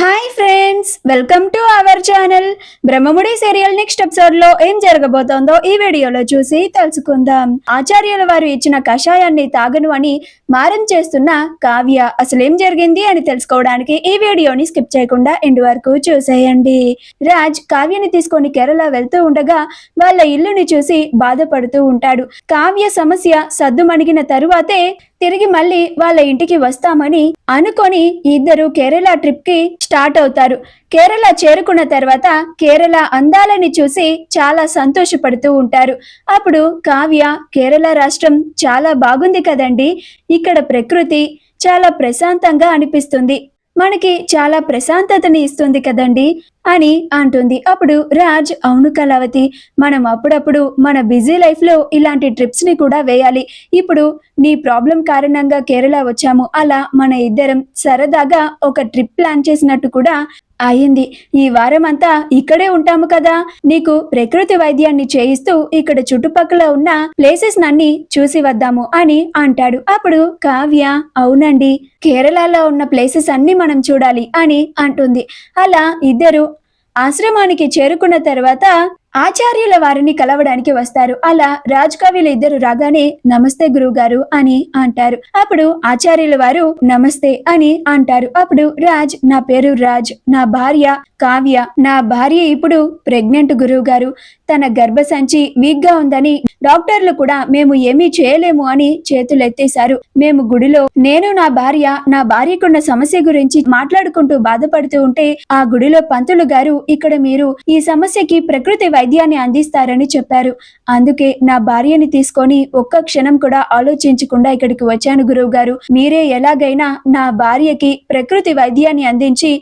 Hi friends welcome to our channel Brahmamudi serial next ఎపిసోడ్లో ఏం జరగబోతోందో ఈ వీడియోలో చూసి తెలుసుకుందాం. ఆచార్యుల వారు ఇచ్చిన కషాయాన్ని తాగను అని మారం చేస్తున్న కావ్య అసలు ఏం జరిగింది అని తెలుసుకోవడానికి ఈ వీడియోని స్కిప్ చేయకుండా ఎండ్ వరకు చూసేయండి. రాజ్ కావ్యని తీసుకొని కేరళ వెళ్తూ ఉండగా వాళ్ళ ఇల్లుని చూసి బాధపడుతూ ఉంటాడు. కావ్య సమస్య సద్దుమణిగిన తరువాతే తిరిగి మళ్ళీ వాళ్ళ ఇంటికి వస్తామని అనుకొని ఇద్దరు కేరళ ట్రిప్కి స్టార్ట్ అవుతారు. కేరళ చేరుకున్న తర్వాత కేరళ అందాలని చూసి చాలా సంతోషపడుతూ ఉంటారు. అప్పుడు కావ్య కేరళ రాష్ట్రం చాలా బాగుంది కదండి. ఇక్కడ ప్రకృతి చాలా ప్రశాంతంగా అనిపిస్తుంది. మనకి చాలా ప్రశాంతతని ఇస్తుంది కదండి? అని అంటుంది. అప్పుడు రాజ్ అవును కళావతి మనం అప్పుడప్పుడు మన బిజీ లైఫ్లో ఇలాంటి ట్రిప్స్ని కూడా వేయాలి. ఇప్పుడు నీ ప్రాబ్లం కారణంగా కేరళ వచ్చాము. అలా మన ఇద్దరం సరదాగా ఒక ట్రిప్ ప్లాన్ చేసినట్టు కూడా అయింది. ఈ వారం అంతా ఇక్కడే ఉంటాము కదా. నీకు ప్రకృతి వైద్యాన్ని చేయిస్తూ ఇక్కడ చుట్టుపక్కల ఉన్న ప్లేసెస్ నన్ని చూసి వద్దాము అని అంటాడు. అప్పుడు కావ్య అవునండి కేరళలో ఉన్న ప్లేసెస్ అన్ని మనం చూడాలి అని అంటుంది. అలా ఇద్దరు ఆశ్రమానికి చేరుకున్న తర్వాత ఆచార్యుల వారిని కలవడానికి వస్తారు. అలా రాజకవిలు ఇద్దరు రాగానే నమస్తే గురువు గారు అని అంటారు. అప్పుడు ఆచార్యుల వారు నమస్తే అని అంటారు. అప్పుడు రాజ్ నా పేరు రాజ్ నా భార్య కావ్య నా భార్య ఇప్పుడు ప్రెగ్నెంట్ గురువు గారు తన గర్భసంచి వీక్గా ఉందని డాక్టర్లు కూడా మేము ఏమీ చేయలేము అని చేతులెత్తేశారు. మేము గుడిలో నేను నా భార్య నా భార్యకున్న సమస్య గురించి మాట్లాడుకుంటూ బాధపడుతూ ఉంటే ఆ గుడిలో పంతులు గారు ఇక్కడ మీరు ఈ సమస్యకి ప్రకృతి వైద్యాన్ని అందిస్తారని చెప్పారు. అందుకే నా భార్యని తీసుకొని ఒక్క క్షణం కూడా ఆలోచించకుండా ఇక్కడికి వచ్చాను గురువు గారు. మీరే ఎలాగైనా నా భార్యకి ప్రకృతి వైద్యాన్ని అందించి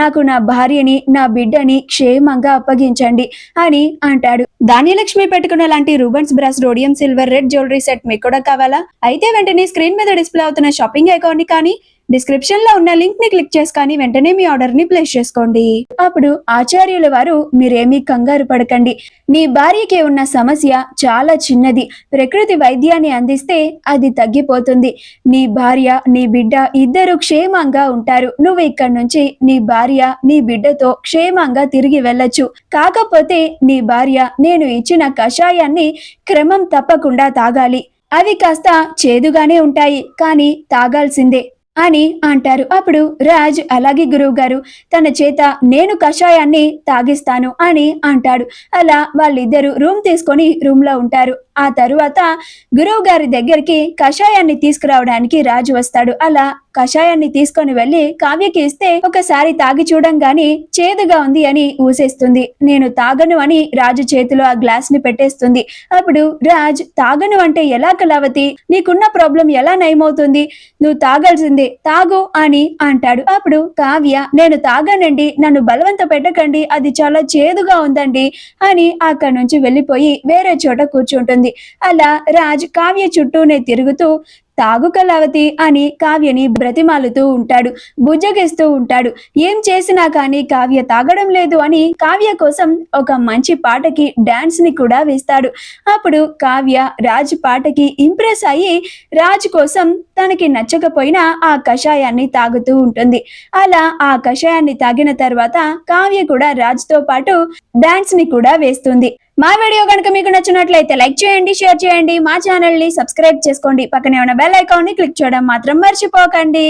నాకు నా భార్యని నా బిడ్డని క్షేమంగా అప్పగించండి అని అంటాడు. ధాన్యలక్ష్మి పెట్టుకున్న లాంటి Rubans brass rhodium silver red jewellery set మీకు కూడా కావాలా? అయితే వెంటనే స్క్రీన్ మీద డిస్ప్లే అవుతున్న షాపింగ్ అకౌంట్ని కానీ డిస్క్రిప్షన్లో ఉన్న లింక్ని క్లిక్ చేసుకొని వెంటనే మీ ఆర్డర్ని ప్లేస్ చేసుకోండి. అప్పుడు ఆచార్యుల వారు మీరేమీ కంగారు పడకండి. నీ భార్యకి ఉన్న సమస్య చాలా చిన్నది. ప్రకృతి వైద్యాన్ని అందిస్తే అది తగ్గిపోతుంది. నీ భార్య నీ బిడ్డ ఇద్దరు క్షేమంగా ఉంటారు. నువ్వు ఇక్కడి నుంచి నీ భార్య నీ బిడ్డతో క్షేమంగా తిరిగి వెళ్ళొచ్చు. కాకపోతే నీ భార్య నేను ఇచ్చిన కషాయాన్ని క్రమం తప్పకుండా తాగాలి. అవి కాస్త చేదుగానే ఉంటాయి. కానీ తాగాల్సిందే. అని అంటారు. అప్పుడు రాజ్ అలాగే గురువు గారు తన చేత నేను కషాయాన్ని తాగిస్తాను అని అంటాడు. అలా వాళ్ళిద్దరు రూమ్ తీసుకొని రూమ్లో ఉంటారు. ఆ తరువాత గురువు గారి దగ్గరికి కషాయాన్ని తీసుకురావడానికి రాజు వస్తాడు. అలా కషాయాన్ని తీసుకొని వెళ్ళి కావ్యకి ఇస్తే ఒకసారి తాగి చూడంగానే చేదుగా ఉంది అని ఊసేస్తుంది. నేను తాగను అని రాజు చేతిలో ఆ గ్లాస్ని పెట్టేస్తుంది. అప్పుడు రాజ్ తాగను అంటే ఎలా కలావతి నీకున్న ప్రాబ్లం ఎలా నయమవుతుంది? నువ్వు తాగాల్సిందే తాగు అని అంటాడు. అప్పుడు కావ్య నేను తాగానండి నన్ను బలవంత పెట్టకండి అది చాలా చేదుగా ఉందండి అని అక్కడి నుంచి వెళ్ళిపోయి వేరే చోట కూర్చుంటుంది. అలా రాజ్ కావ్య చుట్టూనే తిరుగుతూ తాగు కళావతి అని కావ్యని బ్రతిమాలుతూ ఉంటాడు బుజ్జగిస్తూ ఉంటాడు. ఏం చేసినా కానీ కావ్య తాగడం లేదు అని కావ్య కోసం ఒక మంచి పాటకి డాన్స్ని కూడా వేస్తాడు. అప్పుడు కావ్య రాజ్ పాటకి ఇంప్రెస్ అయ్యి రాజ్ కోసం తనకి నచ్చకపోయినా ఆ కషాయాన్ని తాగుతూ ఉంటుంది. అలా ఆ కషాయాన్ని తాగిన తర్వాత కావ్య కూడా రాజ్తో పాటు డాన్స్ని కూడా వేస్తుంది. మా వీడియో కనుక మీకు నచ్చినట్లయితే లైక్ చేయండి షేర్ చేయండి మా ఛానల్ని సబ్స్క్రైబ్ చేసుకోండి. పక్కనే ఉన్న బెల్ ఐకాన్ని క్లిక్ చేయడం మాత్రం మర్చిపోకండి.